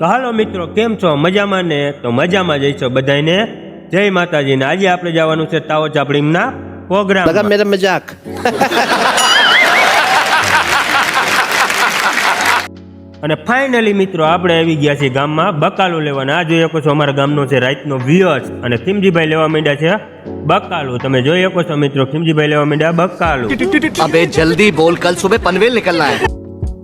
તો હાલો મિત્રો કેમ છો? મજામાં ને? તો મજામાં જઈ છો બધાને જય માતાજી ને. આજે આપણે જવાનું છે તાવો ચાપડીમ ના પ્રોગ્રામ લગા મેરા મજાક. અને ફાઇનલી મિત્રો આપણે આવી ગયા છીએ ગામમાં બકાલો લેવાના. આ જોઈ શકો છો અમારા ગામનો છે રાઈતનો વ્યુઅર્સ અને ખીમજીભાઈ લેવા માંડ્યા છે બકાલો. તમે જોઈ શકો છો મિત્રો ખીમજીભાઈ લેવા માંડ્યા બકાલો. અબે જલ્દી બોલ કલ સુબહ પનવેલ નીકળના હે.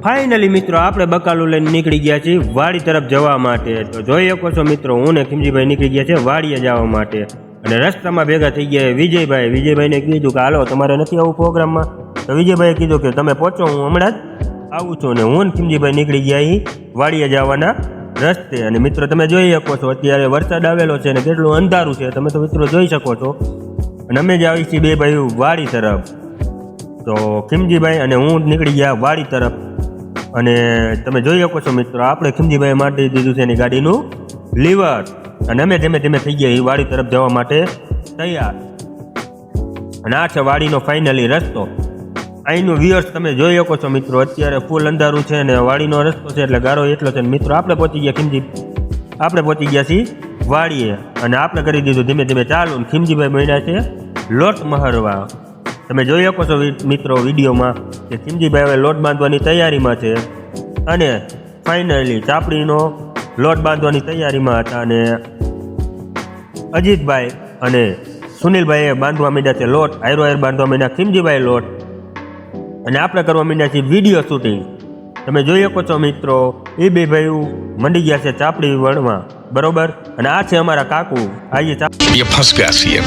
ફાઇનલી મિત્રો, આપણે બકાલું લઈને નીકળી ગયા છીએ વાડી તરફ જવા માટે. તો જોઈ શકો છો મિત્રો, હું ને ખીમજીભાઈ નીકળી ગયા છે વાડીએ જવા માટે. અને રસ્તામાં ભેગા થઈ ગયા વિજયભાઈ. વિજયભાઈને કીધું કે, હાલો, તમારે નથી આવું પ્રોગ્રામમાં? તો વિજયભાઈએ કીધું કે, તમે પહોંચો, હું હમણાં જ આવું છું. ને હું ને ખીમજીભાઈ નીકળી ગયા અહીં વાડીએ જવાના રસ્તે. અને મિત્રો, તમે જોઈ શકો છો, અત્યારે વરસાદ આવેલો છે અને કેટલું અંધારું છે. તમે તો મિત્રો જોઈ શકો છો. અને અમે જ આવી છીએ બે ભાઈ વાડી તરફ. તો ખીમજીભાઈ અને હું નીકળી ગયા વાડી તરફ. અને તમે જોઈ શકો છો મિત્રો, આપણે ખીમજીભાઈ માટે દીધું છે એની ગાડીનું. લીવર. અને અમે ધીમે ધીમે થઈ ગયા એ વાડી તરફ જવા માટે તૈયાર. અને આ છે વાડીનો ફાઇનલી રસ્તો. અહીંનું વ્યુઅર્સ તમે જોઈ શકો છો મિત્રો, અત્યારે ફૂલ અંધારું છે અને વાડીનો રસ્તો છે એટલે ગારો એટલો છે મિત્રો, આપણે પહોંચી ગયા ખીમજી આપણે પહોંચી ગયા છીએ વાડીએ. અને આપણે કરી દીધું ધીમે ધીમે ચાલુ. ખીમજીભાઈ બન્યા છે લોટ મહરવા. તમે જોઈ શકો છો મિત્રો વિડીયોમાં કે ખીમજીભાઈ હવે લોટ બાંધવાની તૈયારીમાં છે. અને ફાઇનલી ચાપડીનો લોટ બાંધવાની તૈયારીમાં હતા અને અજીતભાઈ અને સુનિલભાઈએ બાંધવા માંડ્યા છે લોટ, આયરો આયર બાંધવા માંડ્યા ખીમજીભાઈ લોટ. અને આપણે કરવા માંડ્યા છીએ વીડિયો શૂટિંગ. તમે જોઈ શકો છો મિત્રો, એ બે ભાઈઓ મંડી ગયા છે ચાપડી વણમાં બરોબર? અને આ છે અમારા કાકુ. આજે ફસ ગયા છીએ.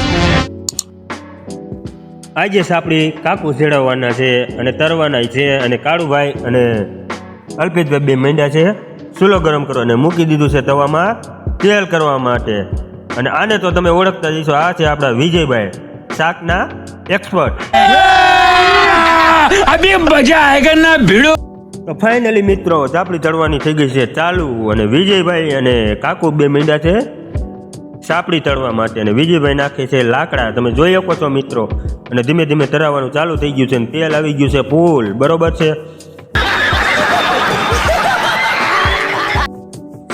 આજે સાપડી કાકુ ચેડવવાના છે અને તરવાના છે અને કાળુભાઈ અને અલ્પેશભાઈ બે મેંડા છે. ચૂલો ગરમ કરો અને મૂકી દીધું છે તવામાં તેલ કરવા માટે. અને આને તો તમે ઓળખતા જઈશો આ છે આપણા વિજયભાઈ શાકના એક્સપર્ટ અભી મજા આયગન ભીડો? તો ફાઇનલી મિત્રો ચાપડી ચડવાની થઈ ગઈ છે ચાલુ. અને વિજયભાઈ અને કાકુ બે મીંડા છે. સાપડી તળવા માટે અને વિજયભાઈ નાખે છે લાકડા. તમે જોઈ શકો છો મિત્રો. અને ધીમે ધીમે તરાવવાનું ચાલુ થઈ ગયું છે અને તેલ આવી ગયું છે ફૂલ. બરોબર છે?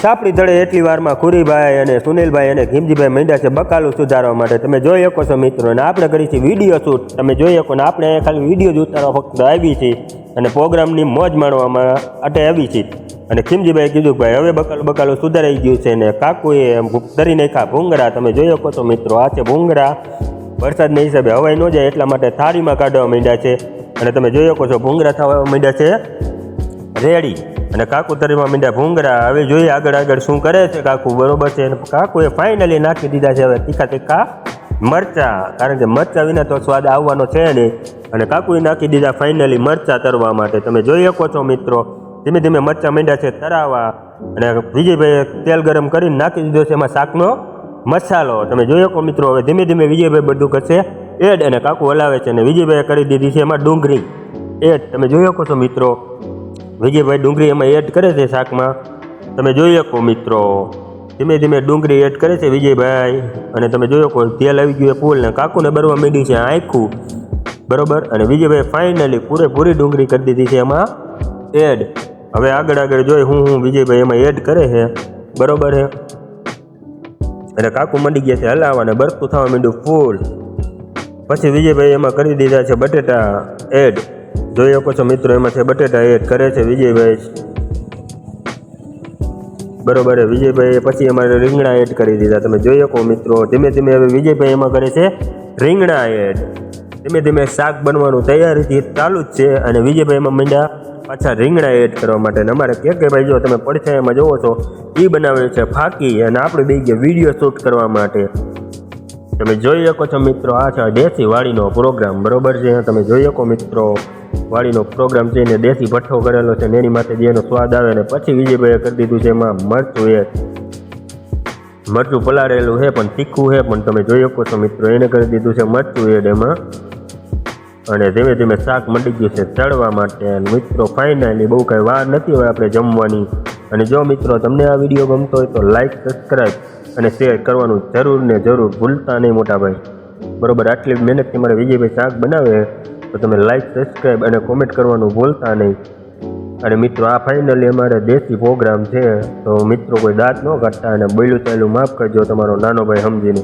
સાપડી તળે એટલી વારમાં ખુરીભાઈ અને સુનિલભાઈ અને ખીમજીભાઈ માંડ્યા છે બકાલું સુધારવા માટે. તમે જોઈ શકો છો મિત્રો, અને આપણે કરી છે વીડિયો શૂટ. તમે જોઈ શકો ને આપણે ખાલી વીડિયો જ ઉતારવા ફક્ત આવી છે અને પ્રોગ્રામની મોજ માણવામાં અટે આવી છે. અને ખીમજીભાઈ કીધું ભાઈ, હવે બકાલું બકાલું સુધારાઈ ગયું છે ને કાકુએ ધરી નાખ્યા ભૂંગળા. તમે જોઈ શકો છો મિત્રો, આ છે ભૂંગળા. વરસાદના હિસાબે હવાઈ ન જાય એટલા માટે થાળીમાં કાઢવા માંડ્યા છે. અને તમે જોઈ શકો છો ભૂંગળા થવા માંડ્યા છે. રેડી. અને કાકુ તરીમાં મીંડા ભૂંગરા હવે જોઈએ આગળ આગળ શું કરે છે કાકુ. બરોબર છે. કાકુએ ફાઇનલી નાખી દીધા છે હવે તીખા તીખા મરચા. કારણ કે મરચા વિના તો સ્વાદ આવવાનો છે નહીં. અને કાકુએ નાખી દીધા ફાઇનલી મરચા તરવા માટે. તમે જોઈ શકો છો મિત્રો. ધીમે ધીમે મરચા મીંડા છે તરાવા. અને વિજયભાઈએ તેલ ગરમ કરીને નાખી દીધો છે એમાં શાકનો મસાલો. તમે જોઈ શકો મિત્રો, હવે ધીમે ધીમે વિજયભાઈ બધું કરશે. એડ અને કાકુ હલાવે છે. અને વિજયભાઈએ કરી દીધી છે એમાં ડુંગળી. એડ. તમે જોઈ શકો છો મિત્રો. વિજયભાઈ ડુંગળી એમાં એડ કરે છે શાકમાં. તમે જોઈ શકો મિત્રો, ધીમે ધીમે ડુંગળી એડ કરે છે વિજયભાઈ. અને તમે જોઈ શકો તેલ આવી ગયું ફૂલ ને કાકુને બરવા માંડ્યું છે આખું. બરોબર? અને વિજયભાઈ ફાઇનલી પૂરેપૂરી ડુંગળી કરી દીધી છે એમાં એડ હવે આગળ આગળ જોઈ હું હું વિજયભાઈ એમાં એડ કરે છે. બરોબર છે? અને કાકુ મંડી ગયા છે હલાવા અને બરફું થવા માંડ્યું ફૂલ. પછી વિજયભાઈ એમાં કરી દીધા છે બટેટા એડ જોઈ શકો છો મિત્રો એમાં છે બટેટા એડ કરે છે વિજયભાઈ. બરોબર વિજયભાઈ પછી અમારે રીંગણા એડ કરી દીધા. તમે જોઈ શકો મિત્રો, ધીમે ધીમે હવે વિજયભાઈ એમાં કરે છે રીંગણા એડ. ધીમે ધીમે શાક બનવાનું તૈયારીથી ચાલુ જ છે અને વિજયભાઈ એમાં મીંડા પાછા રીંગણા એડ કરવા માટે. અમારે કે કે ભાઈ જો તમે પડછાયામાં જોવો છો એ બનાવે છે ફાકી અને આપણે બે ગયા વીડિયો શૂટ કરવા માટે. તમે જોઈ શકો છો મિત્રો, આ છે દેશી વાડીનો પ્રોગ્રામ. બરોબર છે, તમે જોઈ શકો મિત્રો. વાડીનો પ્રોગ્રામ છે એને દેશી ભઠ્ઠો કરેલો છે એની માથે જે સ્વાદ આવે ને પછી વિજયભાઈએ કરી દીધું છે એમાં મરચું એ. મરચું પલાળેલું છે પણ તીખું છે, પણ તમે જોઈ શકો છો મિત્રો, એને કરી દીધું છે મરચું એડ એમાં અને ધીમે ધીમે શાક મંડી ગયું છે ચડવા માટે. અને મિત્રો ફાઇનલી બહુ કાંઈ વાર નથી હોય આપણે જમવાની. અને જો મિત્રો તમને આ વીડિયો ગમતો હોય તો લાઈક સબસ્ક્રાઈબ અને શેર કરવાનું જરૂર ને જરૂર ભૂલતા નહીં મોટાભાઈ. બરોબર, આટલી મહેનતથી મારે વિજયભાઈ શાક બનાવે તો તમે લાઈક સબસ્ક્રાઈબ અને કોમેન્ટ કરવાનું ભૂલતા નહીં. અને મિત્રો, આ ફાઇનલી અમારે દેશી પ્રોગ્રામ છે. તો મિત્રો, કોઈ દાંત ન કાઢતા અને બોલ્યું ચાલ્યું માફ કરજો તમારો નાનો ભાઈ સમજીને.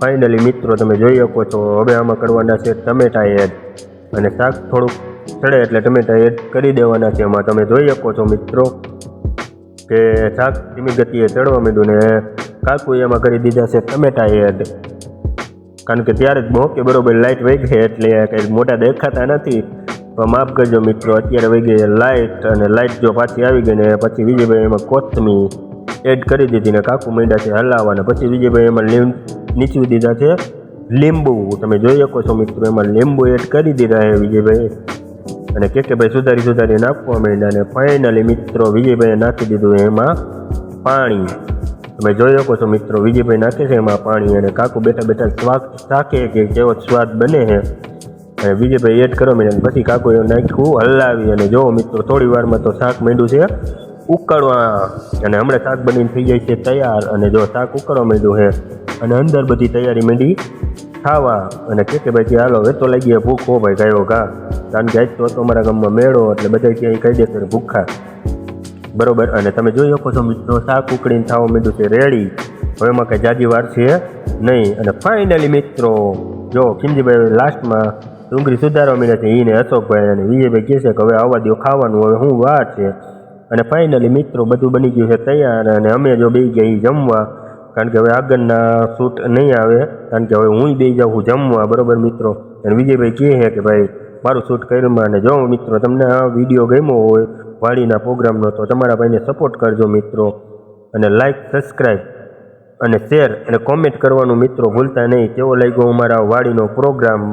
ફાઇનલી મિત્રો, તમે જોઈ શકો છો, હવે આમાં કરવાના છે ટમેટા એડ અને શાક થોડુંક ચડે એટલે ટમેટા એડ કરી દેવાના છે એમાં. તમે જોઈ શકો છો, મિત્રો, કે શાક ધીમી ગતિએ ચડવા માંડ્યું ને કાકુ એમાં કરી દીધા છે ટમેટા એડ કારણ કે ત્યારે જ મોકે બરોબર લાઇટ વહી ગઈ એટલે કંઈ મોટા દેખાતા નથી. તો માફ કરજો મિત્રો, અત્યારે વહી ગઈ લાઇટ અને લાઇટ જો પાછી આવી ગઈ ને પછી વિજયભાઈ એમાં કોથમી એડ કરી દીધી ને કાકુ માંડ્યા છે હલાવવા ને પછી વિજયભાઈ એમાં લીમ નીચવી દીધા છે લીંબુ. તમે જોઈ શકો છો મિત્રો, એમાં લીંબુ એડ કરી દીધા છે વિજયભાઈ અને કે કે ભાઈ સુધારી સુધારી નાખવા માંડ્યા અને ફાઇનલી મિત્રો વિજયભાઈએ નાખી દીધું એમાં પાણી. તમે જોઈ શકો છો મિત્રો, વિજયભાઈ નાખે છે એમાં પાણી અને કાકુ બેઠા બેઠા સ્વાદ ચાખે કે કેવો સ્વાદ બને છે. અને વિજયભાઈ એડ કરો મેં, પછી કાકુ એ નાખ્યું હલાવી અને જો મિત્રો, થોડી વારમાં તો શાક માંડ્યું છે. ઉકળવા અને હમણાં શાક બનીને થઈ જાય છે તૈયાર અને જો શાક ઉકળવા માંડ્યું છે અને અંદર બધી તૈયારી માંડી ખાવા અને કે કે ભાઈ હાલો હવે તો લાગી ભૂખ હો ભાઈ, ગયો ઘા. કારણ કે આજ તો અમારા ગામમાં મેળો, એટલે બધા ક્યાંય કહી દેશે ભૂખા. બરોબર? અને તમે જોઈ શકો છો મિત્રો, શાક ઉકળીને થવા માંડ્યું છે રેડી હવે એમાં કંઈ જાજી વાર છે નહીં. અને ફાઇનલી મિત્રો, જો ખીમજીભાઈ લાસ્ટમાં ડુંગળી સુધારવા માંડ્યા છે એને અશોકભાઈ અને વિજયભાઈ કહે છે કે હવે આવવા દો ખાવાનું, હવે શું વાર છે. અને ફાઇનલી મિત્રો, બધું બની ગયું છે તૈયાર. અને અમે જો બે ગયા એ જમવા, કારણ કે હવે આગળના શૂટ નહીં આવે, કારણ કે હવે હું બે જાઉં છું જમવા, બરોબર મિત્રો? અને વિજયભાઈ કહે છે કે ભાઈ, મારું શૂટ કર્યું અને જો મિત્રો તમને આ વીડિયો ગમ્યો હોય વાડીના પ્રોગ્રામનો તો તમારા ભાઈને સપોર્ટ કરજો મિત્રો. અને લાઇક સબસ્ક્રાઈબ અને શેર અને કોમેન્ટ કરવાનું મિત્રો ભૂલતા નહીં. કેવો લાગ્યો અમારા વાડીનો પ્રોગ્રામ